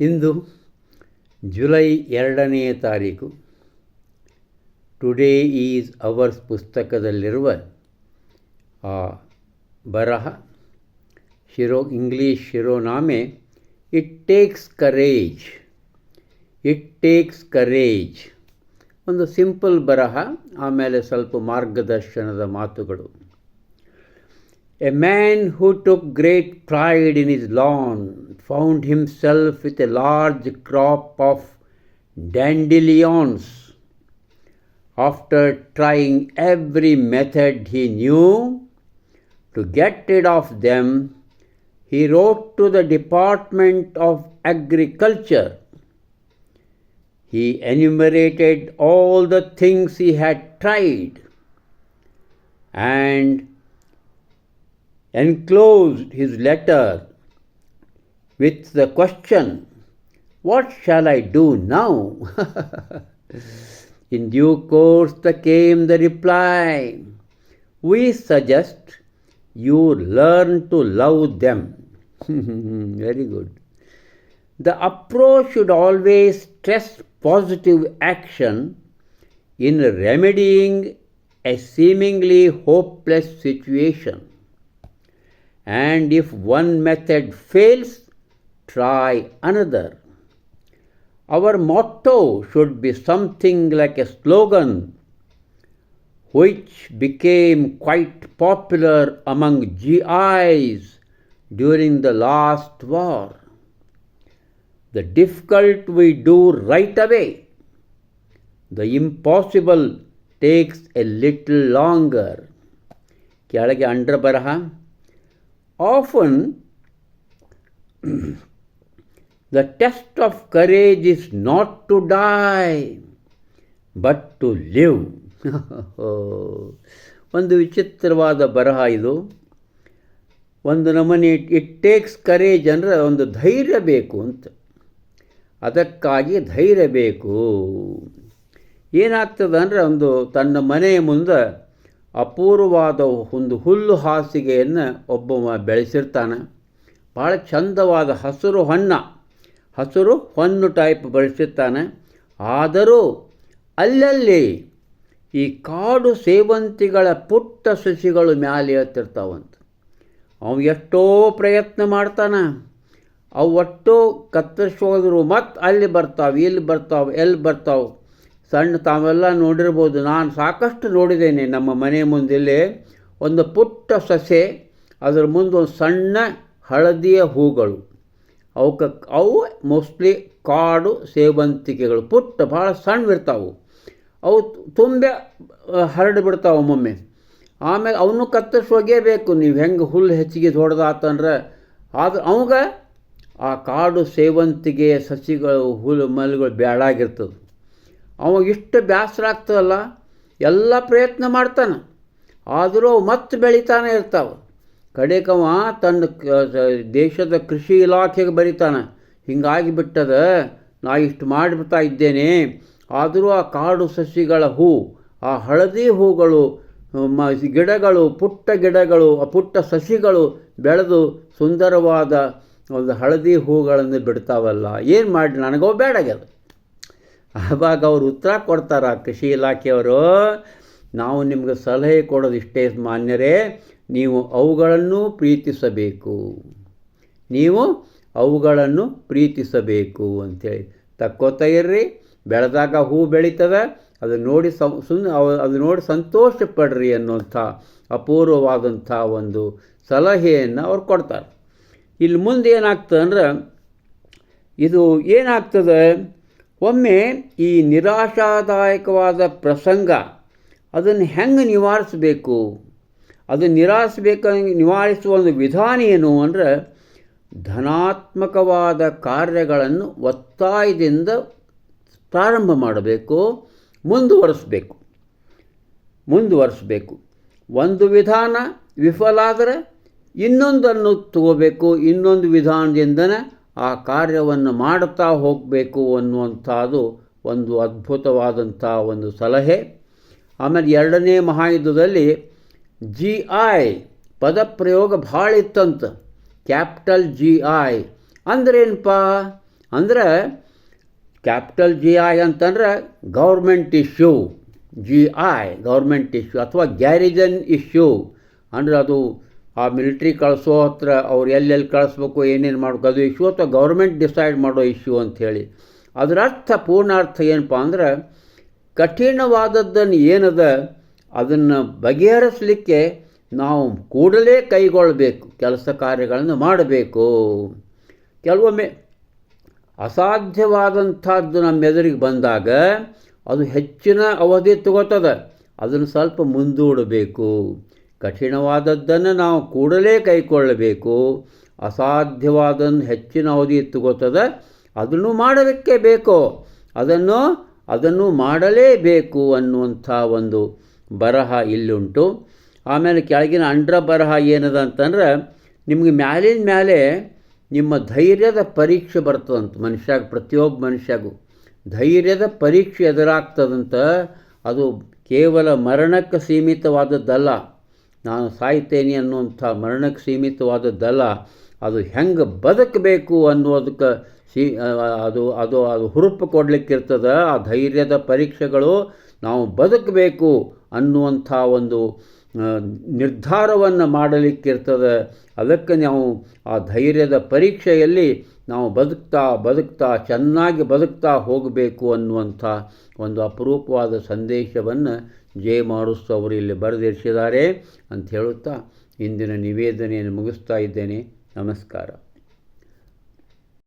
ಇಂದು July ಎರಡನೆಯ ತಾರೀಕು. Today is ours ಪುಸ್ತಕದಲ್ಲಿರುವ ಆ ಬರಹ, ಶಿರೋ English ಶಿರೋನಾಮೆ it takes courage it takes courage ಒಂದು ಸಿಂಪಲ್ ಬರಹ, ಆಮೇಲೆ ಸ್ವಲ್ಪ ಮಾರ್ಗದರ್ಶನದ ಮಾತುಗಳು. A man who took great pride in his lawn found himself with a large crop of dandelions. After trying every method he knew to get rid of them, he wrote to the Department of Agriculture. He enumerated all the things he had tried and enclosed his letter with the question, What shall I do now? In due course, came the reply We suggest you learn to love them. Very good. The approach should always stress positive action in remedying a seemingly hopeless situation And if one method fails, try another. Our motto should be something like a slogan which became quite popular among GIs during the last war. The difficult we do right away, the impossible takes a little longer. ಕೆಳಗೆ ಅಂಡ್ರ ಬರಹ often the test of courage is not to die, but to live. ಒಂದು ವಿಚಿತ್ರವಾದ ಬರಹ ಇದು. ಒಂದು ನಮೂನೆ it takes courage ಅಂದರೆ ಒಂದು ಧೈರ್ಯ ಬೇಕು ಅಂತ. ಅದಕ್ಕಾಗಿ ಧೈರ್ಯ ಬೇಕು. ಏನಾಗ್ತದೆ ಅಂದರೆ ಒಂದು ತನ್ನ ಮನೆಯ ಮುಂದೆ ಅಪೂರ್ವವಾದ ಒಂದು ಹುಲ್ಲು ಹಾಸಿಗೆಯನ್ನು ಒಬ್ಬ ಬೆಳೆಸಿರ್ತಾನೆ. ಭಾಳ ಚಂದವಾದ ಹಸಿರು ಹೊನ್ನ ಹಸಿರು ಹೊನ್ನು ಟೈಪ್ ಬೆಳೆಸಿರ್ತಾನೆ. ಆದರೂ ಅಲ್ಲಲ್ಲಿ ಈ ಕಾಡು ಸೇವಂತಿಗಳ ಪುಟ್ಟ ಸಸಿಗಳು ಮ್ಯಾಲೆ ಹತ್ತಿರ್ತಾವಂತ ಅವು ಎಷ್ಟೋ ಪ್ರಯತ್ನ ಮಾಡ್ತಾನೆ. ಅವು ಒಟ್ಟು ಕತ್ತರಿಸೋದ್ರು ಮತ್ತು ಅಲ್ಲಿ ಬರ್ತಾವೆ, ಇಲ್ಲಿ ಬರ್ತಾವೆ, ಎಲ್ಲಿ ಬರ್ತಾವೆ ಸಣ್ಣ ತಾವೆಲ್ಲ ನೋಡಿರ್ಬೋದು. ನಾನು ಸಾಕಷ್ಟು ನೋಡಿದ್ದೇನೆ ನಮ್ಮ ಮನೆ ಮುಂದಿಲ್ಲಿ ಒಂದು ಪುಟ್ಟ ಸಸೆ ಅದರ ಮುಂದೆ ಒಂದು ಸಣ್ಣ ಹಳದಿಯ ಹೂಗಳು. ಅವಕ್ಕೆ ಅವು ಮೋಸ್ಟ್ಲಿ ಕಾಡು ಸೇವಂತಿಗೆಗಳು. ಪುಟ್ಟ, ಭಾಳ ಸಣ್ಣವಿರ್ತಾವೆ ಅವು ತುಂಬ ಹರಡಿಬಿಡ್ತಾವೆ ಒಮ್ಮೊಮ್ಮೆ. ಆಮೇಲೆ ಅವನು ಕತ್ತರಿಸಿ ಬೇಕು. ನೀವು ಹೆಂಗೆ ಹುಲ್ಲು ಹೆಚ್ಚಿಗೆ ಹೊಡೆದಾತಂದ್ರೆ ಆದ್ರೆ ಅವಾಗ ಆ ಕಾಡು ಸೇವಂತಿಗೆ ಸಸಿಗಳು ಹುಲ್ಲು ಮಲ್ಗಳು ಬ್ಯಾಡಾಗಿರ್ತದೆ. ಅವಾಗ ಇಷ್ಟು ಬೇಸರ ಆಗ್ತದಲ್ಲ, ಎಲ್ಲ ಪ್ರಯತ್ನ ಮಾಡ್ತಾನೆ. ಆದರೂ ಮತ್ತೆ ಬೆಳಿತಾನೆ ಇರ್ತಾವೆ. ಕಡೆಕವ ತನ್ನ ದೇಶದ ಕೃಷಿ ಇಲಾಖೆಗೆ ಬರೀತಾನೆ. ಹಿಂಗಾಗಿ ಬಿಟ್ಟದ, ನಾ ಇಷ್ಟು ಮಾಡಿಬಿಡ್ತಾ ಇದ್ದೇನೆ. ಆದರೂ ಆ ಕಾಡು ಸಸಿಗಳ ಹೂ, ಆ ಹಳದಿ ಹೂಗಳು, ಮ, ಗಿಡಗಳು, ಪುಟ್ಟ ಗಿಡಗಳು, ಆ ಪುಟ್ಟ ಸಸಿಗಳು ಬೆಳೆದು ಸುಂದರವಾದ ಒಂದು ಹಳದಿ ಹೂಗಳನ್ನು ಬಿಡ್ತಾವಲ್ಲ. ಏನು ಮಾಡಿ ನನಗೋ ಬೇಡಾಗ್ಯದ ಆವಾಗ ಅವರು ಉತ್ತರ ಕೊಡ್ತಾರೆ ಕೃಷಿ ಇಲಾಖೆಯವರು, ನಾವು ನಿಮಗೆ ಸಲಹೆ ಕೊಡೋದು ಇಷ್ಟೇ ಮಾನ್ಯರೇ, ನೀವು ಅವುಗಳನ್ನು ಪ್ರೀತಿಸಬೇಕು. ನೀವು ಅವುಗಳನ್ನು ಪ್ರೀತಿಸಬೇಕು ಅಂಥೇಳಿ ತಕ್ಕೋತಾ ಇರ್ರಿ, ಬೆಳೆದಾಗ ಹೂ ಬೆಳೀತದೆ, ಅದು ನೋಡಿ ಸುನ್ ಅದು ನೋಡಿ ಸಂತೋಷ ಪಡ್ರಿ ಅನ್ನುವಂಥ ಅಪೂರ್ವವಾದಂಥ ಒಂದು ಸಲಹೆಯನ್ನು ಅವ್ರು ಕೊಡ್ತಾರೆ. ಇಲ್ಲಿ ಮುಂದೆ ಏನಾಗ್ತದೆ ಅಂದ್ರೆ, ಇದು ಏನಾಗ್ತದೆ ಒಮ್ಮೆ ಈ ನಿರಾಶಾದಾಯಕವಾದ ಪ್ರಸಂಗ ಅದನ್ನು ಹೆಂಗೆ ನಿವಾರಿಸಬೇಕು? ಅದು ನಿರಾಸಬೇಕ ನಿವಾರಿಸುವ ಒಂದು ವಿಧಾನ ಏನು ಅಂದರೆ ಧನಾತ್ಮಕವಾದ ಕಾರ್ಯಗಳನ್ನು ಒತ್ತಾಯದಿಂದ ಪ್ರಾರಂಭ ಮಾಡಬೇಕು, ಮುಂದುವರಿಸಬೇಕು. ಮುಂದುವರಿಸಬೇಕು. ಒಂದು ವಿಧಾನ ವಿಫಲ ಆದರೆ ಇನ್ನೊಂದನ್ನು ತಗೋಬೇಕು, ಇನ್ನೊಂದು ವಿಧಾನದಿಂದನೇ ಆ ಕಾರ್ಯವನ್ನು ಮಾಡುತ್ತಾ ಹೋಗಬೇಕು ಅನ್ನುವಂಥದ್ದು ಒಂದು ಅದ್ಭುತವಾದಂಥ ಒಂದು ಸಲಹೆ. ಆಮೇಲೆ ಎರಡನೇ ಮಹಾಯುದ್ಧದಲ್ಲಿ ಜಿ ಐ ಪದಪ್ರಯೋಗ ಭಾಳ ಇತ್ತಂತ. ಕ್ಯಾಪಿಟಲ್ ಜಿ ಐ ಅಂದ್ರೇನಪ್ಪ ಅಂದ್ರೆ ಕ್ಯಾಪಿಟಲ್ ಜಿ ಐ ಅಂತಂದ್ರೆ government issue. G I, government issue ಅಥವಾ ಗ್ಯಾರಿಜನ್ ಇಶ್ಯೂ. ಅಂದರೆ ಅದು ಆ ಮಿಲಿಟ್ರಿ ಕಳಿಸೋ ಹತ್ರ ಅವ್ರು ಎಲ್ಲೆಲ್ಲಿ ಕಳಿಸ್ಬೇಕು, ಏನೇನು ಮಾಡಬೇಕು, ಅದು ಇಶ್ಯೂ ಅಥವಾ ಗೌರ್ಮೆಂಟ್ ಡಿಸೈಡ್ ಮಾಡೋ ಇಶ್ಯೂ ಅಂಥೇಳಿ ಅದರ ಅರ್ಥ, ಪೂರ್ಣ ಅರ್ಥ ಏನಪ್ಪ ಅಂದ್ರೆ, ಕಠಿಣವಾದದ್ದನ್ನು ಏನದ, ಅದನ್ನು ಬಗೆಹರಿಸಲಿಕ್ಕೆ ನಾವು ಕೂಡಲೇ ಕೈಗೊಳ್ಳಬೇಕು ಕೆಲಸ ಕಾರ್ಯಗಳನ್ನು ಮಾಡಬೇಕು. ಕೆಲವೊಮ್ಮೆ ಅಸಾಧ್ಯವಾದಂಥದ್ದು ನಮ್ಮ ಎದುರಿಗೆ ಬಂದಾಗ, ಅದು ಹೆಚ್ಚಿನ ಅವಧಿ ತಗೋತದೆ, ಅದನ್ನು ಸ್ವಲ್ಪ ಮುಂದೂಡಬೇಕು. ಕಠಿಣವಾದದ್ದನ್ನು ನಾವು ಕೂಡಲೇ ಕೈಕೊಳ್ಳಬೇಕು. ಅಸಾಧ್ಯವಾದನ್ನು ಹೆಚ್ಚಿನ ಅವಧಿ ತಗೋತದೆ ಅದನ್ನು ಮಾಡಲಿಕ್ಕೆ ಬೇಕು? ಅದನ್ನು ಅದನ್ನು ಮಾಡಲೇಬೇಕು ಅನ್ನುವಂಥ ಒಂದು ಬರಹ ಇಲ್ಲುಂಟು. ಆಮೇಲೆ ಕೆಳಗಿನ ಅಂಡ್ರ ಬರಹ ಏನದ ಅಂತಂದ್ರೆ, ನಿಮಗೆ ಮ್ಯಾಲಿನ ಮೇಲೆ ನಿಮ್ಮ ಧೈರ್ಯದ ಪರೀಕ್ಷೆ ಬರ್ತದಂತ ಮನುಷ್ಯಾಗ, ಪ್ರತಿಯೊಬ್ಬ ಮನುಷ್ಯಗೂ. ಧೈರ್ಯದ ಪರೀಕ್ಷೆ ಎದುರಾಗ್ತದಂತ ಅದು ಕೇವಲ ಮರಣಕ್ಕೆ ಸೀಮಿತವಾದದ್ದಲ್ಲ. ನಾನು ಸಾಯ್ತೇನೆ ಅನ್ನುವಂಥ ಮರಣಕ್ಕೆ ಸೀಮಿತವಾದದ್ದಲ್ಲ, ಅದು ಹೆಂಗೆ ಬದುಕಬೇಕು ಅನ್ನೋದಕ್ಕೆ ಸಿ ಅದು ಅದು ಅದು ಹುರುಪು ಕೊಡಲಿಕ್ಕಿರ್ತದೆ, ಆ ಧೈರ್ಯದ ಪರೀಕ್ಷೆಗಳು ನಾವು ಬದುಕಬೇಕು ಅನ್ನುವಂಥ ಒಂದು ನಿರ್ಧಾರವನ್ನು ಮಾಡಲಿಕ್ಕಿರ್ತದೆ. ಅದಕ್ಕೆ ನಾವು ಆ ಧೈರ್ಯದ ಪರೀಕ್ಷೆಯಲ್ಲಿ ನಾವು ಬದುಕ್ತಾ ಬದುಕ್ತಾ ಚೆನ್ನಾಗಿ ಬದುಕ್ತಾ ಹೋಗಬೇಕು ಅನ್ನುವಂಥ ಒಂದು ಅಪರೂಪವಾದ ಸಂದೇಶವನ್ನು ಜಯ ಮಾರುಸ್ ಅವರು ಇಲ್ಲಿ ಬರೆದಿರಿಸಿದ್ದಾರೆ ಅಂತ ಹೇಳುತ್ತಾ ಇಂದಿನ ನಿವೇದನೆಯನ್ನು ಮುಗಿಸ್ತಾ ಇದ್ದೇನೆ. ನಮಸ್ಕಾರ.